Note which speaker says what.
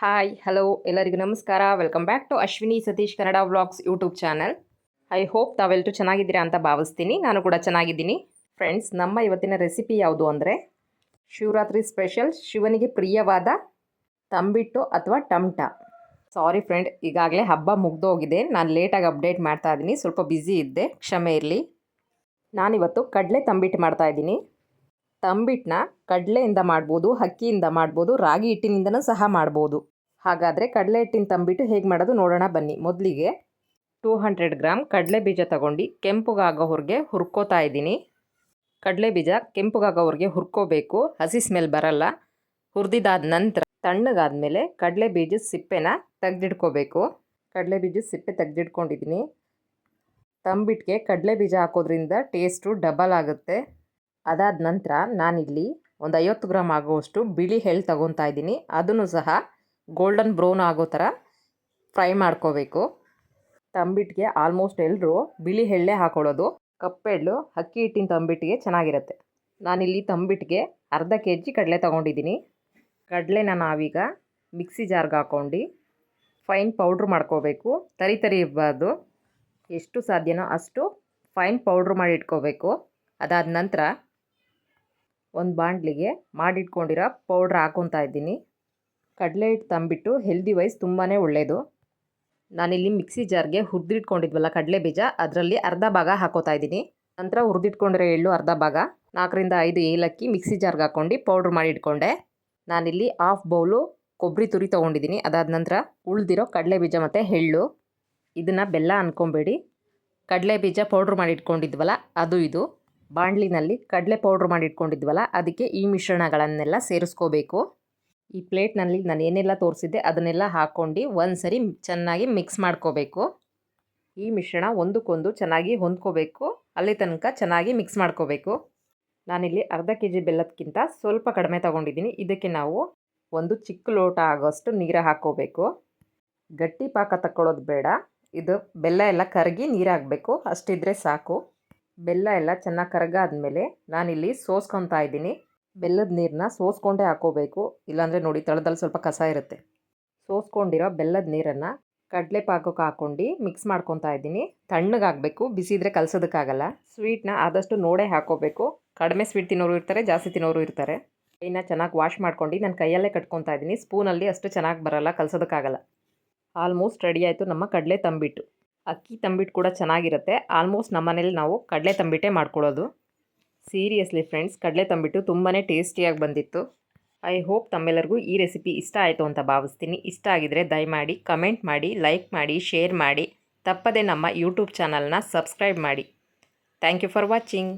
Speaker 1: Hi hello ಎಲ್ಲರಿಗೂ ನಮಸ್ಕಾರ. Welcome back to Ashwini Satish Kannada vlogs YouTube channel I hope ತಾವೆಲ್ಲರೂ ಚೆನ್ನಾಗಿದ್ದೀರಾ ಅಂತ ಭಾವಿಸ್ತೀನಿ. ನಾನು ಕೂಡ ಚೆನ್ನಾಗಿದ್ದೀನಿ. ಫ್ರೆಂಡ್ಸ್ ನಮ್ಮ ಇವತ್ತಿನ ರೆಸಿಪಿ ಯಾವುದು ಅಂದರೆ ಶಿವರಾತ್ರಿ ಸ್ಪೆಷಲ್ ಶಿವನಿಗೆ ಪ್ರಿಯವಾದ ತಂಬಿಟ್ಟು ಅಥವಾ ಟಮ್ಟ. ಸಾರಿ ಫ್ರೆಂಡ್ ಈಗಾಗಲೇ ಹಬ್ಬ ಮುಗ್ದೋಗಿದೆ. ನಾನು ಲೇಟಾಗಿ ಅಪ್ಡೇಟ್ ಮಾಡ್ತಾ ಇದ್ದೀನಿ. ಸ್ವಲ್ಪ ಬ್ಯುಸಿ ಇದ್ದೆ. ಕ್ಷಮೆ ಇರಲಿ. ನಾನಿವತ್ತು ಕಡಲೆ ತಂಬಿಟ್ಟು ಮಾಡ್ತಾ ಇದ್ದೀನಿ. ತಂಬಿಟ್ಟನ್ನ ಕಡಲೆಯಿಂದ ಮಾಡ್ಬೋದು ಅಕ್ಕಿಯಿಂದ ಮಾಡ್ಬೋದು, ರಾಗಿ ಹಿಟ್ಟಿನಿಂದನೂ ಸಹ ಮಾಡ್ಬೋದು. ಹಾಗಾದರೆ ಕಡಲೆ ಹಿಟ್ಟಿನ ತಂಬಿಟ್ಟು ಹೇಗೆ ಮಾಡೋದು ನೋಡೋಣ ಬನ್ನಿ. ಮೊದಲಿಗೆ ಟೂ ಹಂಡ್ರೆಡ್ ಗ್ರಾಮ್ ಕಡಲೆ ಬೀಜ ತಗೊಂಡು ಕೆಂಪುಗಾಗೋವ್ರಿಗೆ ಹುರ್ಕೋತಾ ಇದ್ದೀನಿ. ಕಡಲೆ ಬೀಜ ಕೆಂಪುಗಾಗೋವ್ರಿಗೆ ಹುರ್ಕೋಬೇಕು. ಹಸಿ ಸ್ಮೆಲ್ ಬರಲ್ಲ. ಹುರಿದಿದ್ದಾದ ನಂತರ ತಣ್ಣಗಾದ ಮೇಲೆ ಕಡಲೆ ಬೀಜದ ಸಿಪ್ಪೆನ ತೆಗ್ದಿಡ್ಕೋಬೇಕು ಕಡಲೆ ಬೀಜದ ಸಿಪ್ಪೆ ತೆಗ್ದಿಟ್ಕೊಂಡಿದ್ದೀನಿ. ತಂಬಿಟ್ಟಿಗೆ ಕಡಲೆ ಬೀಜ ಹಾಕೋದ್ರಿಂದ ಟೇಸ್ಟು ಡಬಲ್ ಆಗುತ್ತೆ. ಅದಾದ ನಂತರ ನಾನಿಲ್ಲಿ ಒಂದು ಐವತ್ತು ಗ್ರಾಮ್ ಆಗುವಷ್ಟು ಬಿಳಿ ಎಳ್ಳು ತಗೊತಾ ಇದ್ದೀನಿ. ಅದನ್ನು ಸಹ ಗೋಲ್ಡನ್ ಬ್ರೌನ್ ಆಗೋ ಥರ ಫ್ರೈ ಮಾಡ್ಕೋಬೇಕು. ತಂಬಿಟ್ಟಿಗೆ ಆಲ್ಮೋಸ್ಟ್ ಎಲ್ಲರೂ ಬಿಳಿ ಎಳ್ಳೆ ಹಾಕೊಳ್ಳೋದು. ಕಪ್ಪೆಳ್ಳು ಅಕ್ಕಿ ಹಿಟ್ಟಿನ ತಂಬಿಟ್ಟಿಗೆ ಚೆನ್ನಾಗಿರುತ್ತೆ. ನಾನಿಲ್ಲಿ ತಂಬಿಟ್ಟಿಗೆ ಅರ್ಧ ಕೆ ಜಿ ಕಡಲೆ ತೊಗೊಂಡಿದ್ದೀನಿ. ಕಡಲೆನ ನಾವೀಗ ಮಿಕ್ಸಿ ಜಾರ್ಗೆ ಹಾಕ್ಕೊಂಡು ಫೈನ್ ಪೌಡ್ರ್ ಮಾಡ್ಕೋಬೇಕು. ತರಿ ತರಿ ಇರಬಾರ್ದು. ಎಷ್ಟು ಸಾಧ್ಯನೋ ಅಷ್ಟು ಫೈನ್ ಪೌಡ್ರ್ ಮಾಡಿ ಇಟ್ಕೋಬೇಕು. ಅದಾದ ನಂತರ ಒಂದು ಬಾಂಡ್ಲಿಗೆ ಮಾಡಿಟ್ಕೊಂಡಿರೋ ಪೌಡ್ರ್ ಹಾಕ್ಕೊತಾ ಇದ್ದೀನಿ. ಕಡಲೆ ಹಿಟ್ಟು ತಂಬಿಟ್ಟು ಹೆಲ್ದಿ ವೈಸ್ ತುಂಬಾ ಒಳ್ಳೆಯದು ನಾನಿಲ್ಲಿ ಮಿಕ್ಸಿ ಜಾರ್ಗೆ ಹುರಿದಿಟ್ಕೊಂಡಿದ್ವಲ್ಲ ಕಡಲೆ ಬೀಜ, ಅದರಲ್ಲಿ ಅರ್ಧ ಭಾಗ ಹಾಕೋತಾ ಇದ್ದೀನಿ. ನಂತರ ಹುರಿದಿಟ್ಕೊಂಡಿರೋ ಎಳ್ಳು ಅರ್ಧ ಭಾಗ, ನಾಲ್ಕರಿಂದ ಐದು ಏಲಕ್ಕಿ ಮಿಕ್ಸಿ ಜಾರ್ಗೆ ಹಾಕ್ಕೊಂಡು ಪೌಡ್ರ್ ಮಾಡಿ ಇಟ್ಕೊಂಡೆ ನಾನಿಲ್ಲಿ ಹಾಫ್ ಬೌಲು ಕೊಬ್ಬರಿ ತುರಿ ತೊಗೊಂಡಿದ್ದೀನಿ, ಅದಾದ ನಂತರ ಉಳಿದಿರೋ ಕಡಲೆ ಬೀಜ ಮತ್ತು ಎಳ್ಳು. ಇದನ್ನು ಬೆಲ್ಲ ಅಂದ್ಕೊಬೇಡಿ ಕಡಲೆ ಬೀಜ ಪೌಡ್ರ್ ಮಾಡಿಟ್ಕೊಂಡಿದ್ವಲ್ಲ, ಅದು ಇದು. ಬಾಣಲಿನಲ್ಲಿ ಕಡಲೆ ಪೌಡ್ರ್ ಮಾಡಿ ಇಟ್ಕೊಂಡಿದ್ವಲ್ಲ, ಅದಕ್ಕೆ ಈ ಮಿಶ್ರಣಗಳನ್ನೆಲ್ಲ ಸೇರಿಸ್ಕೋಬೇಕು. ಈ ಪ್ಲೇಟ್ನಲ್ಲಿ ನಾನು ಏನೆಲ್ಲ ತೋರಿಸಿದ್ದೆ ಅದನ್ನೆಲ್ಲ ಹಾಕ್ಕೊಂಡು ಒಂದು ಸರಿ ಚೆನ್ನಾಗಿ ಮಿಕ್ಸ್ ಮಾಡ್ಕೋಬೇಕು. ಈ ಮಿಶ್ರಣ ಒಂದಕ್ಕೊಂದು ಚೆನ್ನಾಗಿ ಹೊಂದ್ಕೋಬೇಕು, ಅಲ್ಲಿ ತನಕ ಚೆನ್ನಾಗಿ ಮಿಕ್ಸ್ ಮಾಡ್ಕೋಬೇಕು. ನಾನಿಲ್ಲಿ ಅರ್ಧ ಕೆ ಜಿ ಬೆಲ್ಲದಕ್ಕಿಂತ ಸ್ವಲ್ಪ ಕಡಿಮೆ ತಗೊಂಡಿದ್ದೀನಿ. ಇದಕ್ಕೆ ನಾವು ಒಂದು ಚಿಕ್ಕ ಲೋಟ ಆಗೋಷ್ಟು ನೀರು ಹಾಕ್ಕೋಬೇಕು. ಗಟ್ಟಿ ಪಾಕ ತಕ್ಕೊಳ್ಳೋದು ಬೇಡ. ಇದು ಬೆಲ್ಲ ಎಲ್ಲ ಕರಗಿ ನೀರು ಹಾಕಬೇಕು ಅಷ್ಟಿದ್ರೆ ಸಾಕು. ಬೆಲ್ಲ ಎಲ್ಲ ಚೆನ್ನಾಗಿ ಕರಗ ಆದಮೇಲೆ ನಾನಿಲ್ಲಿ ಸೋಸ್ಕೊತಾ ಇದ್ದೀನಿ. ಬೆಲ್ಲದ ನೀರನ್ನ ಸೋಸ್ಕೊಂಡೇ ಹಾಕೋಬೇಕು. ಇಲ್ಲಾಂದರೆ ನೋಡಿ ತಳದಲ್ಲಿ ಸ್ವಲ್ಪ ಕಸ ಇರುತ್ತೆ. ಸೋಸ್ಕೊಂಡಿರೋ ಬೆಲ್ಲದ ನೀರನ್ನು ಕಡಲೆ ಪಾಕಕ್ಕೆ ಹಾಕ್ಕೊಂಡು ಮಿಕ್ಸ್ ಮಾಡ್ಕೊತಾ ಇದ್ದೀನಿ. ತಣ್ಣಗಾಗಬೇಕು ಬಿಸಿದ್ರೆ ಕಲಸೋದಕ್ಕಾಗಲ್ಲ. ಸ್ವೀಟ್ನ ಆದಷ್ಟು ನೋಡೇ ಹಾಕೋಬೇಕು. ಕಡಿಮೆ ಸ್ವೀಟ್ ತಿನ್ನೋರು ಇರ್ತಾರೆ, ಜಾಸ್ತಿ ತಿನ್ನೋರು ಇರ್ತಾರೆ. ಕೈನ ಚೆನ್ನಾಗಿ ವಾಶ್ ಮಾಡ್ಕೊಂಡು ನಾನು ಕೈಯಲ್ಲೇ ಕಟ್ಕೊತಾ ಇದ್ದೀನಿ. ಸ್ಪೂನಲ್ಲಿ ಅಷ್ಟು ಚೆನ್ನಾಗಿ ಬರಲ್ಲ, ಕಲಸೋದಕ್ಕಾಗಲ್ಲ. ಆಲ್ಮೋಸ್ಟ್ ರೆಡಿ ಆಯಿತು ನಮ್ಮ ಕಡಲೆ ತಂಬಿಟ್ಟು. ಅಕ್ಕಿ ತಂಬಿಟ್ಟು ಕೂಡ ಚೆನ್ನಾಗಿರುತ್ತೆ. ಆಲ್ಮೋಸ್ಟ್ ನಮ್ಮ ಮನೇಲಿ ನಾವು ಕಡಲೆ ತಂಬಿಟ್ಟೆ ಮಾಡ್ಕೊಳ್ಳೋದು. ಸೀರಿಯಸ್ಲಿ ಫ್ರೆಂಡ್ಸ್ ಕಡಲೆ ತಂಬಿಟ್ಟು ತುಂಬಾ ಟೇಸ್ಟಿಯಾಗಿ ಬಂದಿತ್ತು. ಐ ಹೋಪ್ ತಮ್ಮೆಲ್ಲರಿಗೂ ಈ ರೆಸಿಪಿ ಇಷ್ಟ ಆಯಿತು ಅಂತ ಭಾವಿಸ್ತೀನಿ. ಇಷ್ಟ ಆಗಿದರೆ ದಯಮಾಡಿ ಕಮೆಂಟ್ ಮಾಡಿ ಲೈಕ್ ಮಾಡಿ ಶೇರ್ ಮಾಡಿ. ತಪ್ಪದೆ ನಮ್ಮ ಯೂಟ್ಯೂಬ್ ಚಾನಲ್ನ ಸಬ್ಸ್ಕ್ರೈಬ್ ಮಾಡಿ. Thank you for watching